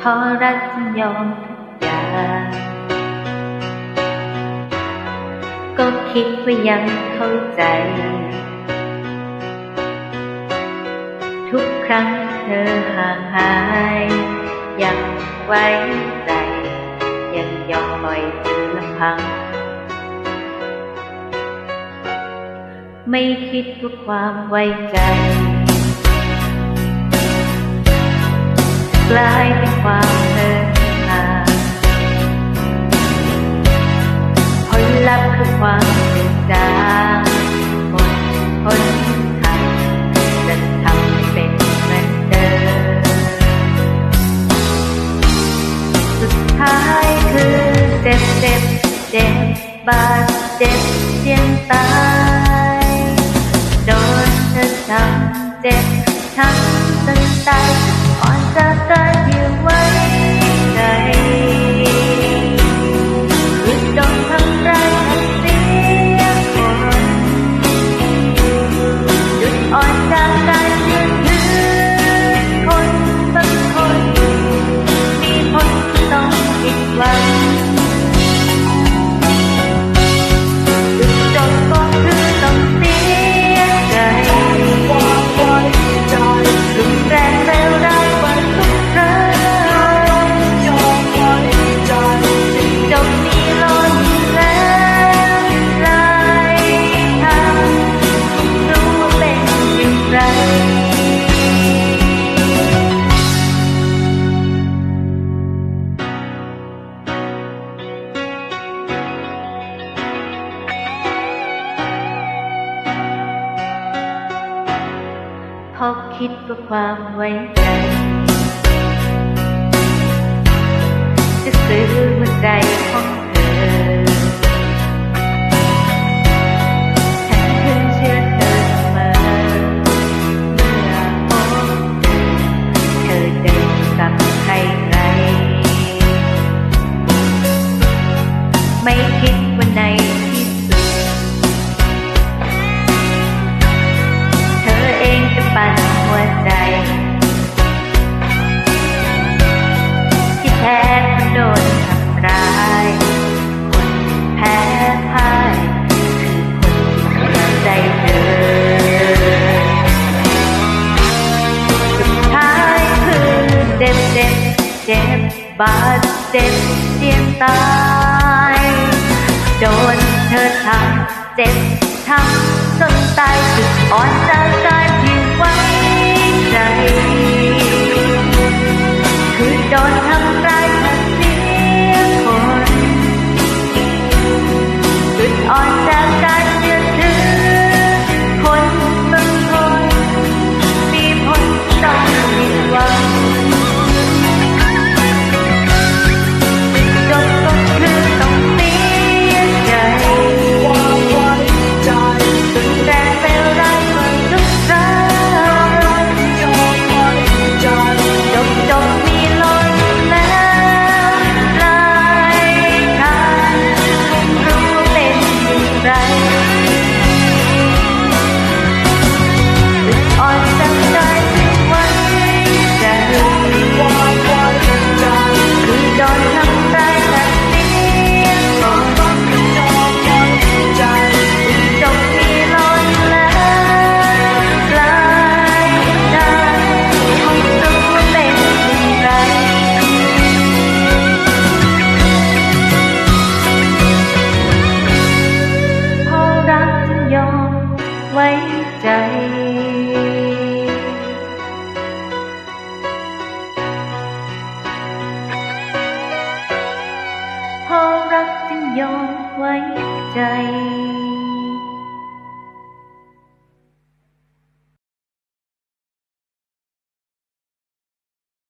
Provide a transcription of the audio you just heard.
พอรักจึงยอมทุกอย่างก็คิดว่ายังเข้าใจ ทุกครั้งเธอห่างหาย ยังไว้ใจ ยังยอมปล่อยเธอลำพัง ไม่คิดว่าความไว้ใจ กลายเป็นความเหินห่าผลลัพธ์คือความเสื่อมจางหมดหนทางจะทำให้เป็นเหมือนเดิมสุดท้ายคือเจ็บเจ็บเจ็บบาดเจ็บเจียนตายโดนเธอทำเจ็บช้ำจนตา พอคิดว่าความไว้ใจ จะซื้อหัวใจของเธอ ฉันถึงเชื่อเธอมอเมื่อพบเธอเดินกับใครไรไม่คิด เจ็บบาดเจ็บเจียนตายโดนเธอทำเจ็บช้ำจนตายจุดอ่อน